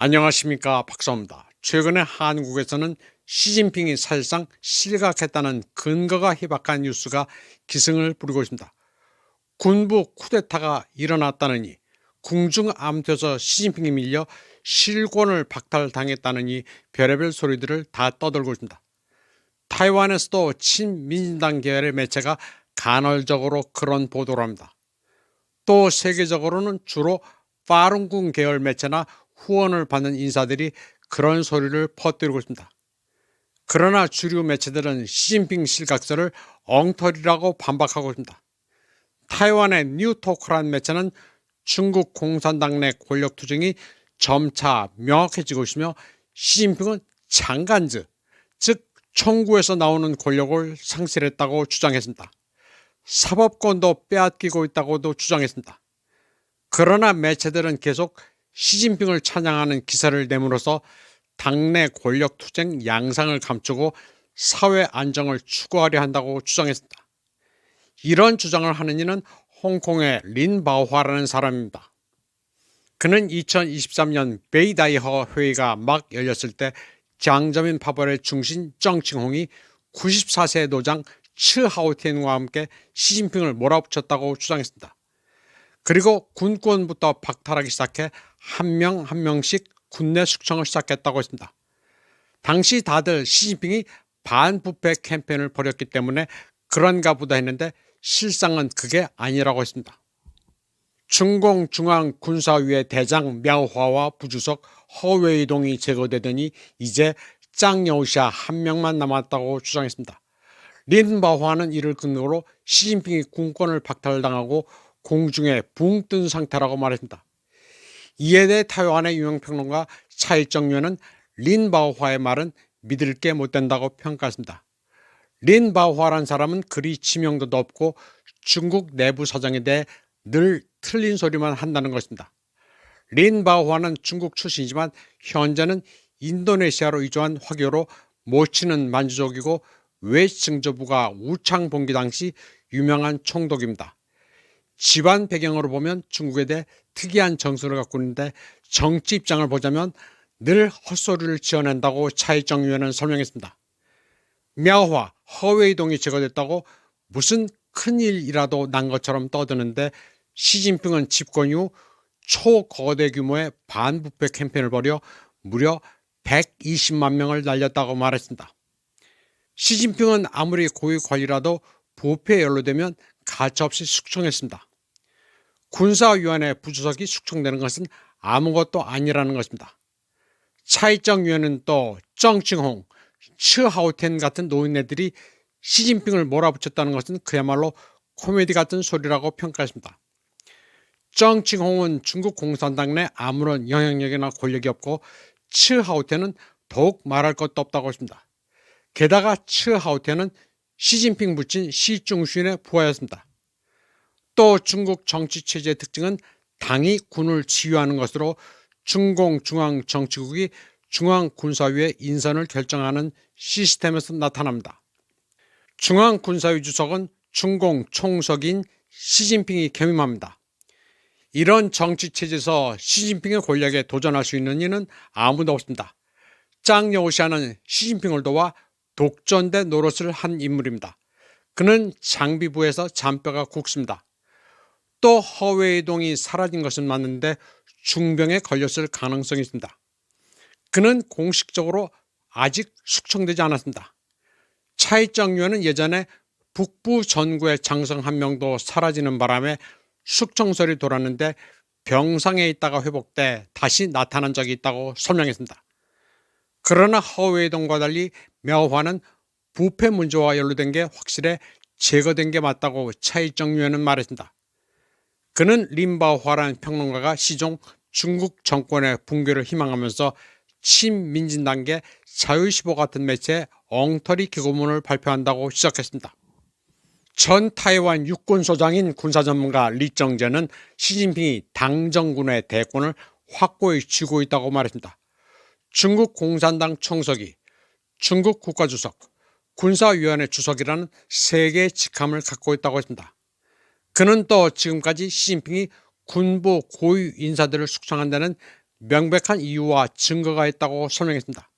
안녕하십니까 박사입니다. 최근에 한국에서는 시진핑이 사실상 실각했다는 근거가 희박한 뉴스가 기승을 부리고 있습니다. 군부 쿠데타가 일어났다느니 궁중 암투에서 시진핑이 밀려 실권을 박탈당했다느니 별의별 소리들을 다 떠들고 있습니다. 타이완에서도 친민진당 계열의 매체가 간헐적으로 그런 보도를 합니다. 또 세계적으로는 주로 파룬궁 계열 매체나 후원을 받는 인사들이 그런 소리를 퍼뜨리고 있습니다. 그러나 주류 매체들은 시진핑 실각설을 엉터리라고 반박하고 있습니다. 타이완의 뉴토크란 매체는 중국 공산당 내 권력 투쟁이 점차 명확해지고 있으며 시진핑은 장간즈, 즉 총구에서 나오는 권력을 상실했다고 주장했습니다. 사법권도 빼앗기고 있다고도 주장했습니다. 그러나 매체들은 계속 시진핑을 찬양하는 기사를 내므로써 당내 권력 투쟁 양상을 감추고 사회 안정을 추구하려 한다고 주장했습니다. 이런 주장을 하는 이는 홍콩의 린 바오화라는 사람입니다. 그는 2023년 베이다이허 회의가 막 열렸을 때 장저민 파벌의 중심 정칭홍이 94세 노장 츠하오티엔과 함께 시진핑을 몰아붙였다고 주장했습니다. 그리고 군권부터 박탈하기 시작해 한 명 한 명씩 군내 숙청을 시작했다고 했습니다. 당시 다들 시진핑이 반부패 캠페인을 벌였기 때문에 그런가 보다 했는데 실상은 그게 아니라고 했습니다. 중공 중앙군사위의 대장 мя오화와 부주석 허웨이동이 제거되더니 이제 짱여우샤 한 명만 남았다고 주장했습니다. 린바화는 이를 근거로 시진핑이 군권을 박탈당하고 공중에 붕 뜬 상태라고 말했습니다. 이에 대해 타이완의 유명평론가 차일정유는 린바오화의 말은 믿을 게 못 된다고 평가했습니다. 린바오화란 사람은 그리 지명도도 없고 중국 내부 사정에 대해 늘 틀린 소리만 한다는 것입니다. 린바오화는 중국 출신이지만 현재는 인도네시아로 이주한 화교로 모치는 만주족이고 외증조부가 우창봉기 당시 유명한 총독입니다. 집안 배경으로 보면 중국에 대해 특이한 정서를 갖고 있는데 정치 입장을 보자면 늘 헛소리를 지어낸다고 차일정 위원은 설명했습니다. мя오화, 허웨이동이 제거됐다고 무슨 큰일이라도 난 것처럼 떠드는데 시진핑은 집권 이후 초거대 규모의 반부패 캠페인을 벌여 무려 120만 명을 날렸다고 말했습니다. 시진핑은 아무리 고위 관리라도 부패에 연루되면 가차없이 숙청했습니다. 군사위원회 부주석이 숙청되는 것은 아무것도 아니라는 것입니다. 차이정 위원은 또 정칭홍, 츠하오텐 같은 노인네들이 시진핑을 몰아붙였다는 것은 그야말로 코미디 같은 소리라고 평가했습니다. 정칭홍은 중국 공산당 내 아무런 영향력이나 권력이 없고 츠하오텐은 더욱 말할 것도 없다고 했습니다. 게다가 츠하오텐은 시진핑 부친 시중슈인의 부하였습니다. 또 중국 정치 체제의 특징은 당이 군을 지휘하는 것으로 중공 중앙 정치국이 중앙 군사위의 인선을 결정하는 시스템에서 나타납니다. 중앙 군사위 주석은 중공 총석인 시진핑이 겸임합니다. 이런 정치 체제에서 시진핑의 권력에 도전할 수 있는 이는 아무도 없습니다. 짱 여우시아는 시진핑을 도와 독전대 노릇을 한 인물입니다. 그는 장비부에서 잔뼈가 굵습니다. 또 허웨이동이 사라진 것은 맞는데 중병에 걸렸을 가능성이 있습니다. 그는 공식적으로 아직 숙청되지 않았습니다. 차이정 의원은 예전에 북부 전구의 장성 한 명도 사라지는 바람에 숙청설이 돌았는데 병상에 있다가 회복돼 다시 나타난 적이 있다고 설명했습니다. 그러나 허웨이동과 달리 мя오화는 부패 문제와 연루된 게 확실해 제거된 게 맞다고 차이정 의원은 말했습니다. 그는 림바오화라는 평론가가 시종 중국 정권의 붕괴를 희망하면서 친민진당계 자유시보 같은 매체에 엉터리 기고문을 발표한다고 시작했습니다. 전 타이완 육군소장인 군사전문가 리정재는 시진핑이 당정군의 대권을 확고히 쥐고 있다고 말했습니다. 중국 공산당 총석이 중국 국가주석, 군사위원회 주석이라는 세 개의 직함을 갖고 있다고 했습니다. 그는 또 지금까지 시진핑이 군부 고위 인사들을 숙청한다는 명백한 이유와 증거가 있다고 설명했습니다.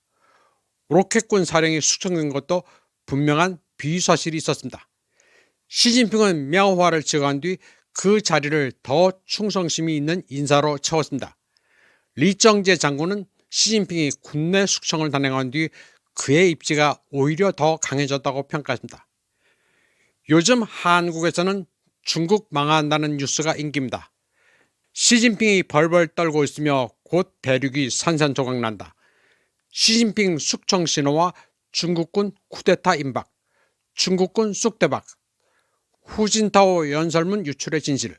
로켓군 사령이 숙청된 것도 분명한 비사실이 있었습니다. 시진핑은 명화를 제거한 뒤 그 자리를 더 충성심이 있는 인사로 채웠습니다. 리정재 장군은 시진핑이 군내 숙청을 단행한 뒤 그의 입지가 오히려 더 강해졌다고 평가했습니다. 요즘 한국에서는 중국 망한다는 뉴스가 인기입니다. 시진핑이 벌벌 떨고 있으며 곧 대륙이 산산조각 난다. 시진핑 숙청 신호와 중국군 쿠데타 임박, 중국군 쑥대박, 후진타오 연설문 유출의 진실,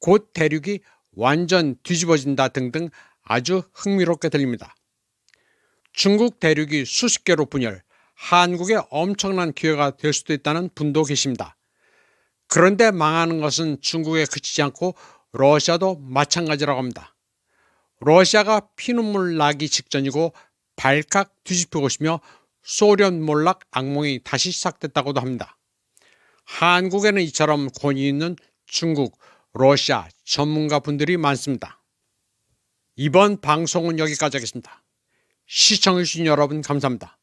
곧 대륙이 완전 뒤집어진다 등등 아주 흥미롭게 들립니다. 중국 대륙이 수십 개로 분열, 한국에 엄청난 기회가 될 수도 있다는 분도 계십니다. 그런데 망하는 것은 중국에 그치지 않고 러시아도 마찬가지라고 합니다. 러시아가 피눈물 나기 직전이고 발칵 뒤집혀 것이며 소련 몰락 악몽이 다시 시작됐다고도 합니다. 한국에는 이처럼 권위 있는 중국, 러시아 전문가 분들이 많습니다. 이번 방송은 여기까지 하겠습니다. 시청해주신 여러분 감사합니다.